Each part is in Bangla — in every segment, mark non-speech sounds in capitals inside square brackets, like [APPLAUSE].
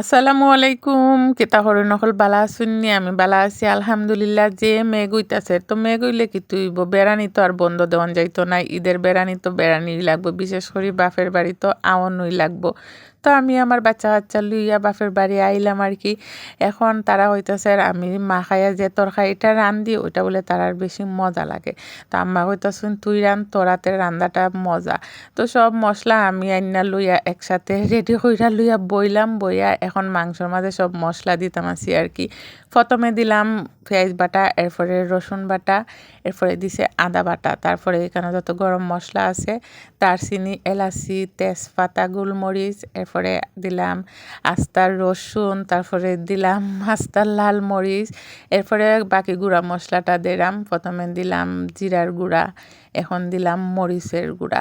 আসসালামু আলাইকুম। কেতা করে নকল বালা শুননি আমি বালা আছি, আলহামদুলিল্লাহ, যে মেঘ হইতাছে তো মেঘ হইলে কি তুইব? বেড়ানি তো আর বন্ধ দেওয়ান যাইতো না, ঈদের বেড়ানি তো বেড়ানি লাগবো, বিশেষ করে বাপের বাড়ি তো আওয়ানোই লাগবো। তো আমি আমার বাচ্চা কাচ্চা লইয়া বাপের বাড়ি আইলাম আর কি। এখন তারা হইতেছে আমি মা খাইয়া যে তরকারিটা রান্ধি, ওইটা বলে তার বেশি মজা লাগে। তো আম্মা হইতেছেন তুই রান তোরাতে রান্নাটা মজা। তো সব মশলা আমি আইনা লইয়া একসাথে [LAUGHS] রেডি কইরা লইয়া বইলাম, বইয়া এখন মাংসর মাঝে সব মশলা দিতাম আছি আর কি। প্রথমে দিলাম পেঁয়াজ বাটা, এরপরে রসুন বাটা, এরপরে দিছে আদা বাটা। তারপরে এখানে যত গরম মশলা আছে, দারচিনি, এলাচি, তেজপাতা, গোলমরিচ, এরপরে দিলাম আস্তার রসুন, তারপরে দিলাম আস্তার লাল মরিচ, এরপরে বাকি গুঁড়া মশলাটা দিলাম। প্রথমে দিলাম জিরার গুঁড়া, এখন দিলাম মরিচের গুঁড়া।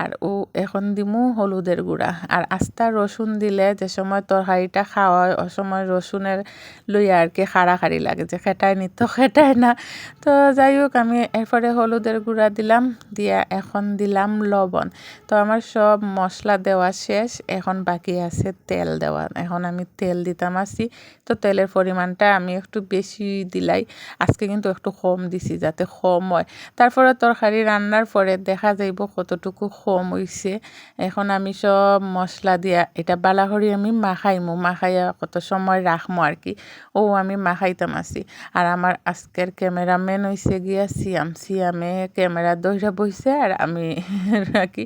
আর ও এখন দিমু হলুদের গুঁড়া। আর আস্তা, রসুন দিলে যে সময় তরকারিটা খাওয়া ওই সময় রসুনের লইয়া আর কি খাড়াখাড়ি লাগে যে খেটায় নিত খেটায় না। তো যাই হোক, আমি এরপরে হলুদের গুঁড়া দিলাম, দিয়া এখন দিলাম লবণ। তো আমার সব মশলা দেওয়া শেষ, এখন বাকি আছে তেল দেওয়া। এখন আমি তেল দিতাম আসি তো তেলের পরিমাণটা আমি একটু বেশি দিলাই। আজকে কিন্তু একটু কম দিছি যাতে কম হয়। তারপরে তরকারি রান্নার পরে দেখা যাইব কতটুকু কম হইছে। এখন আমি সব মশলা দিয়া, এটা বালাহরি আমি মাখাইমু। মাখাইয়া কত সময় রাখমু আর কি। ও, আমি মাখাইতাম আছি। আর আমার আজকের ক্যামেরাম্যান হইছে গিয়া সিয়াম। সিয়ামে ক্যামেরা দইরা বইছে আর আমি [LAUGHS] কি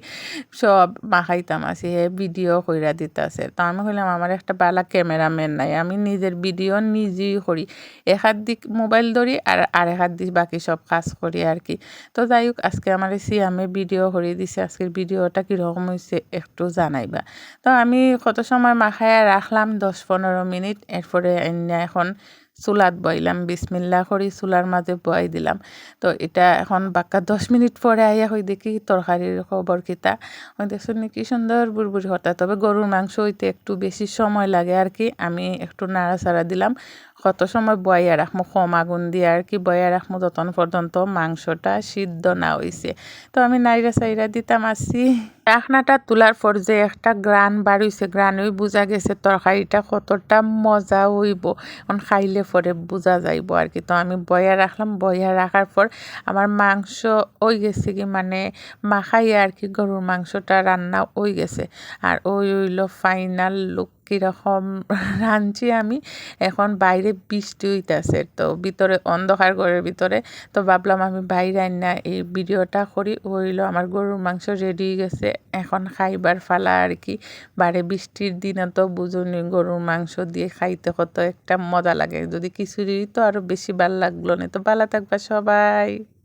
সব মাখাইতাম আছি, হে ভিডিও কইরা দিতাছে। তো আমি কইলাম, আমার একটা বালা ক্যামেরাম্যান নাই, আমি নিজের ভিডিও নিজেই করি। এক দিক মোবাইল ধরি আর আর হাত দিক বাকি সব কাজ করি আর কি। তো যাই হোক, আজকে আমার সিয়ামে ভিডিও করে দিছে। আজকের ভিডিওটা কীরকম হয়েছে একটু জানাইবা। তো আমি কত সময় মাখায়া রাখলাম দশ পনেরো মিনিট। এরপরে এখন চুলাত বইলাম, বিসমিল্লা করে চুলার মাঝে বয়াই দিলাম। তো এটা এখন বাক্কা দশ মিনিট পরে আইয়া হই দেখি তরকারির খবর কিতা ওই দেখছ কি সুন্দর বুড়বুড়ি হতা। তবে গরুর মাংস হইতে একটু বেশি সময় লাগে আর কি। আমি একটু নাড়াচাড়া দিলাম। কত সময় বয়া রাখব কম আগুন দিয়ে আর কি বয়া রাখব যতন পর্যন্ত মাংসটা সিদ্ধ না হইছে। তো আমি নাইরা সাইরা দিতাম আসি। রাখনাটা তোলার পর যে একটা গ্রান বাড়িছে গ্রানই বোঝা গেছে তরকারিটা কতটা মজা হইব। এখন খাইলে পরে বোঝা যাইব আর কি। তো আমি বয়া রাখলাম। বয়া রাখার পর আমার মাংস ওই গেছে কি মানে মাখাই আর কি গরুর মাংসটা রান্না ওই গেছে। আর ওই হইল ফাইনাল লুক কীরকম রাঁধছি আমি, এখন বাইরে বৃষ্টি হইতেছে তো ভিতরে অন্ধকার ঘরের ভিতরে। তো ভাবলাম আমি বাইরে না এই ভিডিওটা করি, হইল আমার গরুর মাংস রেডি হয়ে গেছে, এখন খাইবার ফালা আর কি। বারে বৃষ্টির দিনে তো বুঝুনি গরুর মাংস দিয়ে খাইতে কত একটা মজা লাগে, যদি খিচুড়ি তো আরও বেশি ভালো লাগল না তো ভালো থাকবা সবাই।